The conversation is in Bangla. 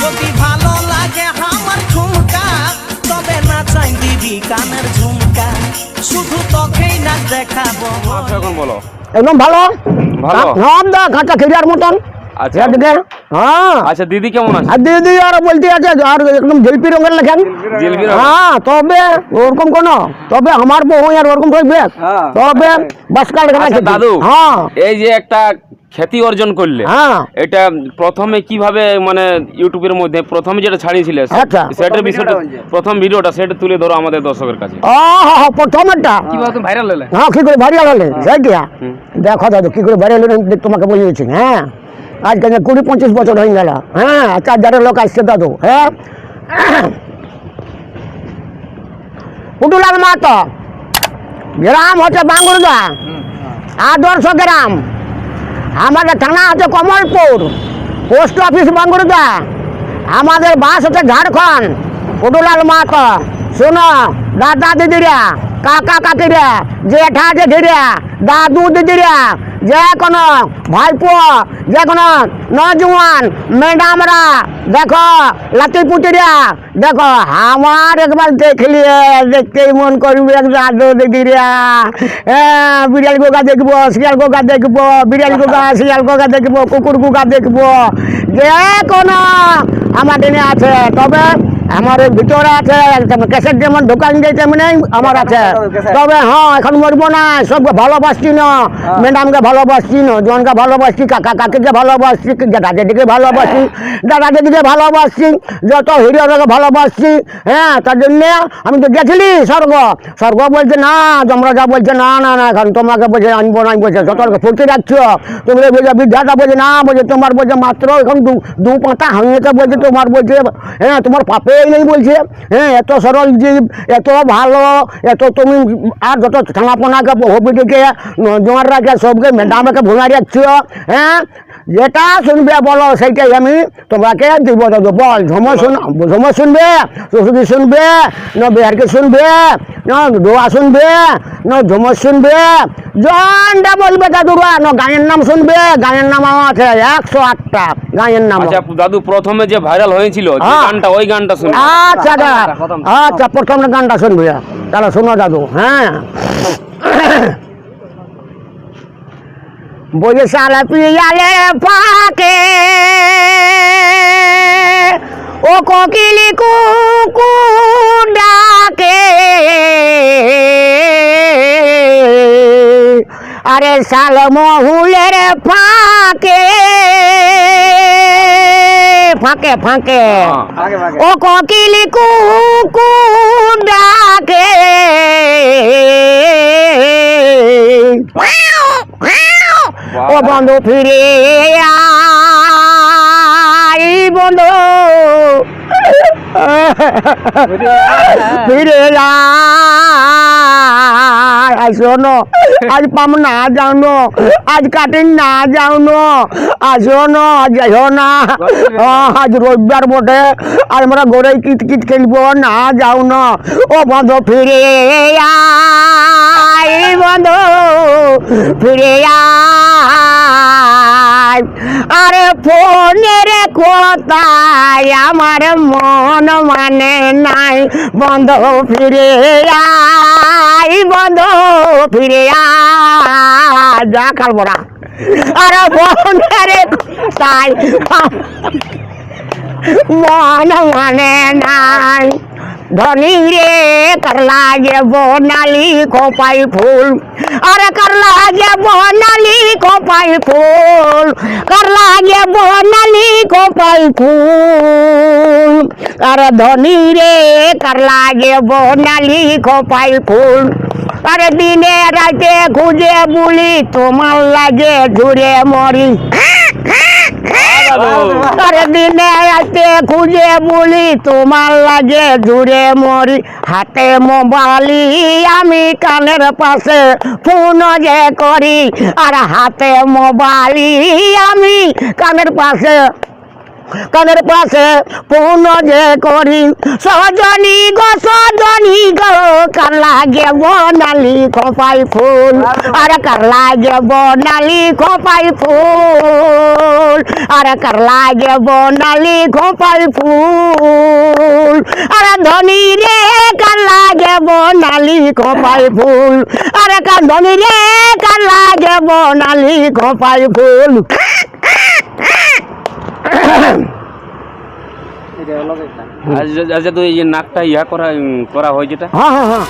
যদি ভালো লাগে আমার ঠুমকা তবে না চাই দিবি কানের ঝুমকা। শুধু তোকেই না দেখাবো। আচ্ছা এখন বলো। একদম ভালো? ভালো? নাম দা কাঁচা খিরিয়ার মতন। আচ্ছা। হ্যাঁ। আচ্ছা দিদি কেমন আছে? আর দিদি আর বলতে আছে আর একদম জিলপি রঙের লেখেন। জিলপি হ্যাঁ তবে ওরকম কোন তবে আমার বউ আর ওরকম থাকবে তবে বাসকাল লেখা আচ্ছা দাদু হ্যাঁ। এই যে একটা খ্যাতি অর্জন করলে হ্যাঁ। এটা প্রথমে কীভাবে মানে ইউটিউবের মধ্যে প্রথমে যেটা ছাড়িয়েছিলে আচ্ছা। সেটার বিষয়টা প্রথম ভিডিওটা সেটা তুলে ধরো আমাদের দর্শকের কাছে। হ্যাঁ হ্যাঁ প্রথমটা। ভাইরাল হলে? হ্যাঁ কি করে ভারিয়াল হলে? দেখো দাদু কি করে ভারিয়াল হলে তোমাকে বলিয়েছি হ্যাঁ। আজকে কুড়ি পঁচিশ বছর হয়ে গেল হ্যাঁ। চার হাজারের লোক আসছে দাদু হ্যাঁ। পুটুলাল মাতো। গ্রাম হচ্ছে বাঙ্গুরদা। আদর্শ গ্রাম। আমাদের থানা আছে কমলপুর, পোস্ট অফিস বাঙ্গুরদা আমাদের বাস হচ্ছে ঝাড়খণ্ড পুটুলাল মাতো শোনো, দাদা দিদিরা, কাকা কাকিরা, জেঠা জেঠিরা, দাদু দিদিরা, যে কোনো ভাইপো যে না, নজওয়ান, ম্যাডামরা, দেখো লাতি পুটিরা দেখো, আমার একবার দেখলিয়ে দেখতেই মন করবে দাদু দিদিরা। হ্যাঁ বিড়াল গোগা দেখব, শিয়াল গোগা দেখব, বিড়াল গোগা, শিয়াল গোগা দেখব, কুকুর গোগা দেখব। যে কোনো আমার দিনে আছে, তবে আমার ভিতরে আছে ক্যাসেট যেমন দোকান দিয়ে তেমনি আমার আছে। তবে হ্যাঁ এখন মরবো না সবকে ভালোবাসছি না। ম্যাডামকে ভালোবাসছি না জনকে ভালোবাসছি কাকা কাকিকে ভালোবাসছি দাদা দিদিকে ভালোবাসি দাদা দিদিকে ভালোবাসছি যত হিরোকে ভালোবাসছি হ্যাঁ তার জন্য আমি তো গেছিলি স্বর্গ। স্বর্গ বলছে না তোমরা যা বলছে না না না এখন তোমাকে বলছে আনব না বলছে যত ফুটে যাচ্ছ তুমি বলছে বিদ্যাটা বলছে না বলছে তোমার বলছে মাত্র এখন দু পাতা হাঙিতে বলছে তোমার বলছে হ্যাঁ তোমার পাপেই নেই বলছে হ্যাঁ এত সরল জীব এত ভালো, এত তুমি আর যত ছানাপোনাকে হবিটিকে জোয়াররাকে সবকে ম্যাডামকে ভুলা যাচ্ছ হ্যাঁ? যেটা শুনবে বলো সেইটাই আমি তোমাকে দিব। দাদু বল ঝমর শুন ঝমর শুনবে সুশুদি শুনবে না বিহারকে শুনবে না দোয়া শুনবে না ঝমর শুনবে জনটা বলবে দাদু দাদুরা না গানের নাম শুনবে গানের নাম আমার আছে একশো আটটা গানের নাম। আচ্ছা দাদু প্রথমে যে ভাইরাল হয়েছিল হ্যাঁ। গানটা ওই গানটা শুনে আচ্ছা দাদা আচ্ছা প্রথম গানটা শুনবে। তাহলে শোনো দাদু হ্যাঁ। বলে সালা পিয়ালে পাকে ও কোকিলি কুকু ডাকে আরে শাল মহুলের ফাঁকে ফাঁকে ফাঁকে ও কোকিলি কুকু ডাকে। ও বন্ধু ফিরে আই বন্ধু। ফিরে আজ শোনো আজ পাম না জানো আজ কাটিং না জানো। আজ আজ যাইও না। আজ রবিবার বটে আর আমরা গড়ে কিট কিট খেলব না যাও না। ও বন্ধু ফিরে আয় বন্ধু। ফিরে আয়। আরে ফোনের কোথায় আমার মন মানে নাই। বন্ধ ফিরে আয়, বন্ধ ফিরে আয়। যা খালবো না। আরে ফোনের কোথায় মন মানে নাই। ধনী রে করলা যে বনালি খোপাই ফুল আরে করলা যে বনালি খোপাই ফুল করলা যে বনালি খোপাই ফুল আরে ধনী রে করলা যে বনালি খোপাই ফুল আরে দিনে রাতে খুঁজে বলি তোমার লাগে ঘুরে মরি আরে দিনে রাতে খুঁজে খুঁজে বলি, তোমার লাগে জুড়ে মরি। হাতে মোবাইলি আমি কানের পাশে ফোন যে করি, আর হাতে মোবাইলি আমি কানের পাশে কানের পাশে পূর্ণ যে করি। সজনী গো কার লাগে বনালি খোপাই ফুল, আরে কার লাগে বনালি খোপাই ফুল, আরে কার লাগে বনালি খোপাই ফুল, আরে ধনী রে কার লাগে বনালি খোপাই ফুল, আরে কার ধনী রে কার লাগে বনালি খোপাই ফুল। আচ্ছা আচ্ছা তুই এই যে নাকটা ইয়া করা করা হয় যেটা। হ্যাঁ হ্যাঁ হ্যাঁ।